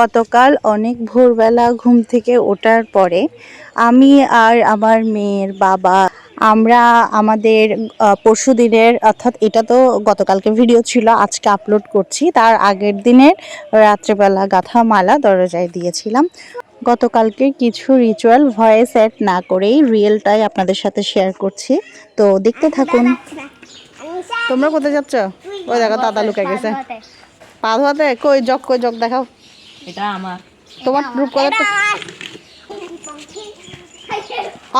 গতকাল অনেক ভোরবেলা ঘুম থেকে ওঠার পরে আমি আর আমার মেয়ের বাবা, আমরা আমাদের পরশু দিনের, অর্থাৎ এটা তো গতকালকে ভিডিও ছিল, আজকে আপলোড করছি। তার আগের দিনের রাত্রেবেলা গাথা মালা দরজায় দিয়েছিলাম। গতকালকে কিছু রিচুয়াল ভয়েস অ্যাড না করেই রিয়েলটাই আপনাদের সাথে শেয়ার করছি। তো দেখতে থাকুন। তোমরা কোথায় যাচ্ছ? ওই দেখো, দাদা লুকে গেছে। পা ধোয়াতে কই জগ কই জগ দেখাও। এটা আমার। তোমার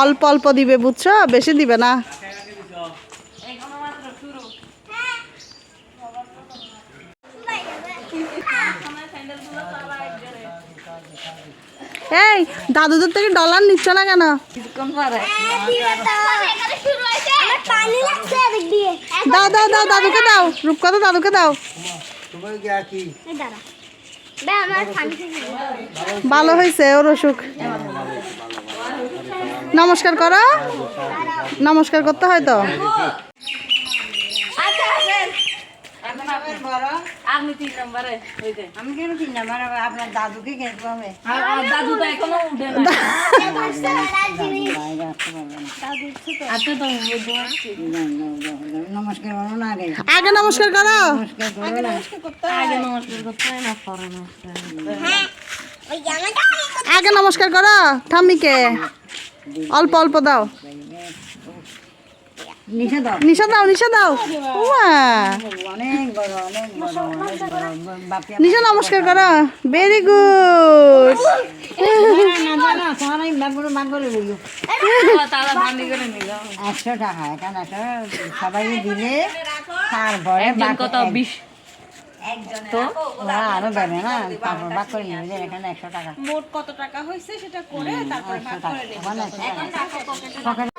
অল্প অল্প দিবে বুঝছ? বেশি দিবে না। এই দাদুদের থেকে ডলার নিচ্ছ না কেন? কিছুক্ষণ দাও দাও দাও দাদুকে দাও। রূপকথা দাদুকে দাও। ভালো হয়েছে ওর অসুখ। নমস্কার করো। নমস্কার করতে হয় তো? আপনি তিন নম্বরে ওই যে। আমি কেন তিন নাম্বার? আপনার দাদুকে খেতে হবে আর আর দাদু তো এখনও উঠে না আচ্ছা নমস্কার করো না আগে। আগে নমস্কার করো। নমস্কার করো আগে নমস্কার করতে হয়। না পরে নমস্কার আগে নমস্কার করো ঠাম্মিকে। অল্প অল্প দাও। দাও। নিশা দাও দাও। নমস্কার করো ভেরি গুড একশো টাকা এখানে একশো সবাই দিলে তারপরে একজন বাকি কত বিশ তো আরও দেবে না তারপর ভাগ করে। নিবে এখানে একশো টাকা মোট কত টাকা হয়েছে সেটা করে তারপরে একশো টাকা একশো টাকা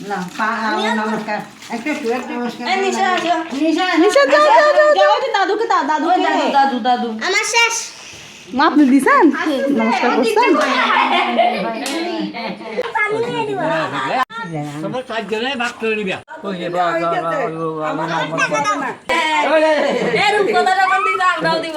না পা নমস্কার একটু একটু একটু নমস্কার নিশা নিশা নিশা যাও যাও যাও যাও দাদুকে দাও দাদু ওই দাদু দাদু দাদু মা আপনি দিছেন নমস্কার করছেন সবাই চারজনে ভাগ করে নিবা ওই যে বা এর কথা যখন দিতে আমরাও দিব